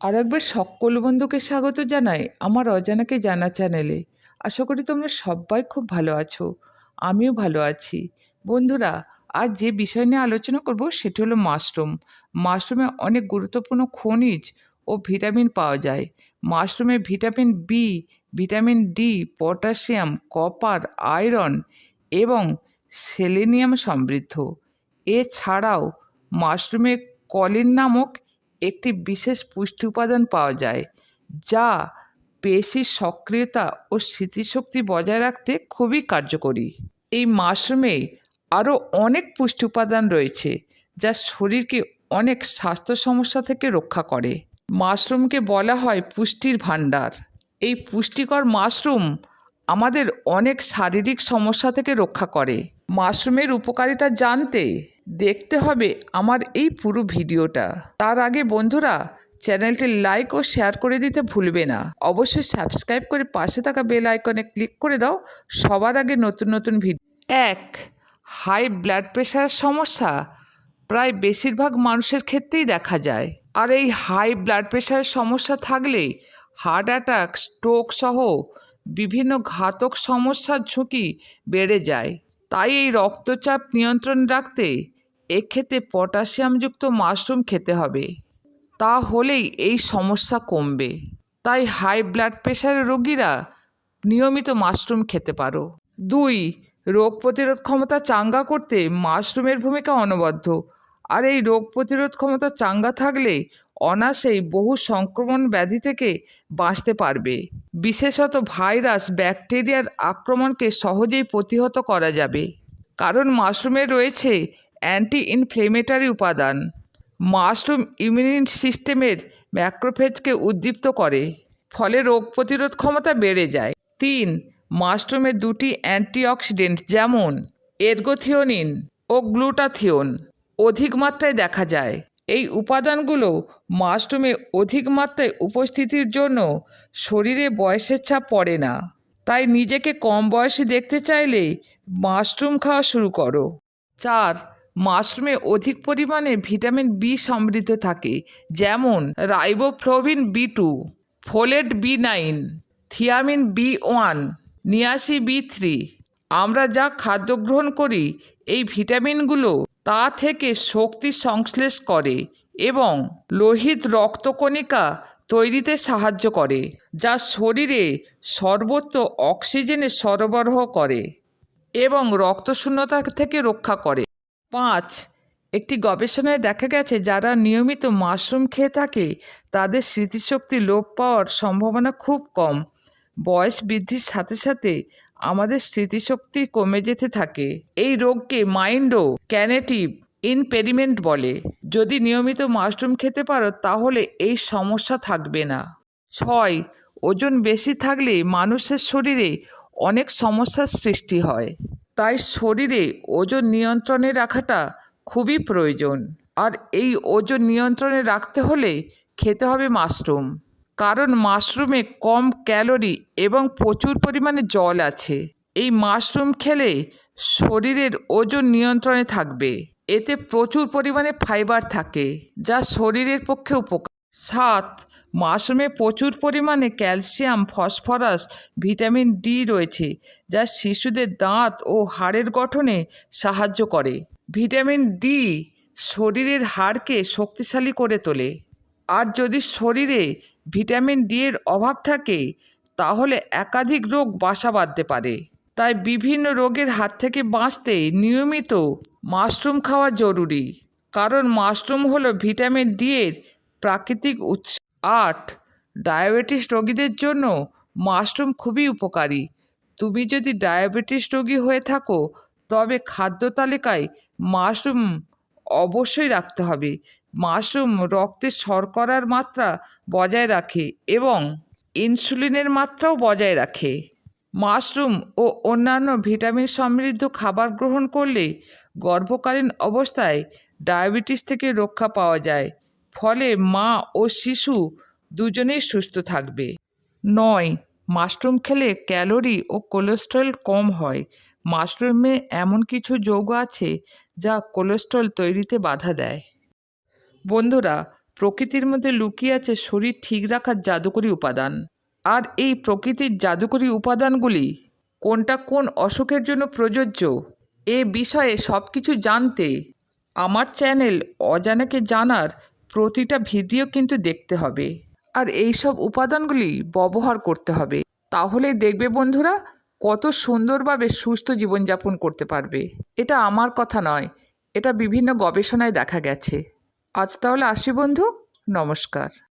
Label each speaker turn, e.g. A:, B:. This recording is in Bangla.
A: আর একবার সকল বন্ধুকে স্বাগত জানাই আমার অজানাকে জানা চ্যানেলে। আশা করি তোমরা সবাই খুব ভালো আছো, আমিও ভালো আছি। বন্ধুরা, আজ যে বিষয় নিয়ে আলোচনা করব সেটি হলো মাশরুম। মাশরুমে অনেক গুরুত্বপূর্ণ খনিজ ও ভিটামিন পাওয়া যায়। মাশরুমে vitamin B vitamin D potassium, copper, iron এবং সেলেনিয়াম সমৃদ্ধ। এছাড়াও মাশরুমে কলিন নামক একটি বিশেষ পুষ্টি উপাদান পাওয়া যায়, যা পেশির সক্রিয়তা ও স্মৃতিশক্তি বজায় রাখতে খুবই কার্যকরী। এই মাশরুমে আরও অনেক পুষ্টি উপাদান রয়েছে, যা শরীরকে অনেক স্বাস্থ্য সমস্যা থেকে রক্ষা করে। মাশরুমকে বলা হয় পুষ্টির ভাণ্ডার। এই পুষ্টিকর মাশরুম আমাদের অনেক শারীরিক সমস্যা থেকে রক্ষা করে। মাশরুমের উপকারিতা জানতে দেখতে হবে আমার এই পুরো ভিডিওটা। তার আগে বন্ধুরা, চ্যানেলটি লাইক ও শেয়ার করে দিতে ভুলবে না। অবশ্যই সাবস্ক্রাইব করে পাশে থাকা বেল আইকনে ক্লিক করে দাও। সবার আগে নতুন নতুন ভিডিও এক হাই ব্লাড প্রেশারের সমস্যা। প্রায় বেশিরভাগ মানুষের ক্ষেত্রেই দেখা যায়। আর এই হাই ব্লাড প্রেশারের সমস্যা থাকলে হার্ট অ্যাটাক স্ট্রোক সহ বিভিন্ন ঘাতক সমস্যার ঝুঁকি বেড়ে যায়। তাই এই রক্তচাপ নিয়ন্ত্রণ রাখতে এক্ষেত্রে পটাশিয়ামযুক্ত মাশরুম খেতে হবে। তা হলেই এই সমস্যা কমবে। তাই হাই ব্লাড প্রেশারের রোগীরা নিয়মিত মাশরুম খেতে পারো। দুই, রোগ প্রতিরোধ ক্ষমতা চাঙ্গা করতে মাশরুমের ভূমিকা অনবদ্য। আর এই রোগ প্রতিরোধ ক্ষমতা চাঙ্গা থাকলে অনায়াসেই বহু সংক্রমণ ব্যাধি থেকে বাঁচতে পারবে। বিশেষত ভাইরাস, ব্যাকটেরিয়ার আক্রমণকে সহজেই প্রতিহত করা যাবে। কারণ মাশরুমে রয়েছে অ্যান্টি ইনফ্লেমেটারি উপাদান মাশরুম ইমিউন সিস্টেমের ম্যাক্রোফেজকে উদ্দীপ্ত করে, ফলে রোগ প্রতিরোধ ক্ষমতা বেড়ে যায়। তিন মাশরুমে দুটি অ্যান্টিঅক্সিডেন্ট যেমন এরগোথিওনিন ও গ্লুটাথিওন অধিক মাত্রায় দেখা যায়। এই উপাদানগুলো মাশরুমে অধিক মাত্রায় উপস্থিতির জন্য শরীরে বয়সের ছাপ পড়ে না। তাই নিজেকে কম বয়সী দেখতে চাইলে মাশরুম খাওয়া শুরু করো। চার মাশরুমে অধিক পরিমাণে ভিটামিন বি সমৃদ্ধ থাকে, যেমন riboflavin B two folate B nine thiamine B one niacin B three আমরা যা খাদ্য গ্রহণ করি, এই ভিটামিনগুলো তা থেকে শক্তি সংশ্লেষ করে এবং লোহিত রক্তকণিকা তৈরিতে সাহায্য করে, যা শরীরে সর্বত্র অক্সিজেনের সরবরাহ করে এবং রক্তশূন্যতা থেকে রক্ষা করে। পাঁচ, একটি গবেষণায় দেখা গেছে যারা নিয়মিত মাশরুম খেয়ে থাকে, তাদের স্মৃতিশক্তি লোপ পাওয়ার সম্ভাবনা খুব কম। বয়স বৃদ্ধির সাথে সাথে আমাদের স্মৃতিশক্তি কমে যেতে থাকে। এই রোগকে মাইন্ডো ক্যানেটিভ ইনপেরিমেন্ট বলে। যদি নিয়মিত মাশরুম খেতে পারো, তাহলে এই সমস্যা থাকবে না। ছয়, ওজন বেশি থাকলে মানুষের শরীরে অনেক সমস্যার সৃষ্টি হয়। তাই শরীরে ওজন নিয়ন্ত্রণে রাখাটা খুবই প্রয়োজন। আর এই ওজন নিয়ন্ত্রণে রাখতে হলে খেতে হবে মাশরুম। কারণ মাশরুমে কম ক্যালোরি এবং প্রচুর পরিমাণে জল আছে। এই মাশরুম খেলে শরীরের ওজন নিয়ন্ত্রণে থাকবে। এতে প্রচুর পরিমাণে ফাইবার থাকে, যা শরীরের পক্ষে উপকার। সাত মাশরুমে প্রচুর পরিমাণে ক্যালসিয়াম, ফসফরাস, ভিটামিন ডি রয়েছে, যা শিশুদের দাঁত ও হাড়ের গঠনে সাহায্য করে। ভিটামিন ডি শরীরের হাড়কে শক্তিশালী করে তোলে। আর যদি শরীরে ভিটামিন ডি এর অভাব থাকে, তাহলে একাধিক রোগ বাসা বাঁধতে পারে। তাই বিভিন্ন রোগের হাত থেকে বাঁচতে নিয়মিত মাশরুম খাওয়া জরুরি। কারণ মাশরুম হলো ভিটামিন ডি এর প্রাকৃতিক উৎস। আট। ডায়াবেটিস রোগীদের জন্য মাশরুম খুবই উপকারী। তুমি যদি ডায়াবেটিস রোগী হয়ে থাকো, তবে খাদ্য তালিকায় মাশরুম অবশ্যই রাখতে হবে। মাশরুম রক্তে শর্করার মাত্রা বজায় রাখে এবং ইনসুলিনের মাত্রাও বজায় রাখে। মাশরুম ও অন্যান্য ভিটামিন সমৃদ্ধ খাবার গ্রহণ করলে গর্ভকালীন অবস্থায় ডায়াবেটিস থেকে রক্ষা পাওয়া যায়। ফলে মা ও শিশু দুজনেই সুস্থ থাকবে। নয়, মাশরুম খেলে ক্যালোরি ও কোলেস্ট্রল কম হয়। মাশরুমে এমন কিছু যৌগ আছে যা কোলেস্ট্রল তৈরিতে বাধা দেয়। বন্ধুরা, প্রকৃতির মধ্যে লুকিয়ে আছে শরীর ঠিক রাখার জাদুকরী উপাদান। আর এই প্রকৃতির জাদুকরী উপাদানগুলি কোনটা কোন অসুখের জন্য প্রযোজ্য? এ বিষয়ে সব কিছু জানতে আমার চ্যানেল অজানাকে জানার প্রতিটা ভিডিও কিন্তু দেখতে হবে। আর এই সব উপাদানগুলি ব্যবহার করতে হবে। তাহলেই দেখবে বন্ধুরা, কত সুন্দরভাবে সুস্থ জীবনযাপন করতে পারবে। এটা আমার কথা নয়, এটা বিভিন্ন গবেষণায় দেখা গেছে। আজ তাহলে আসি বন্ধু, নমস্কার।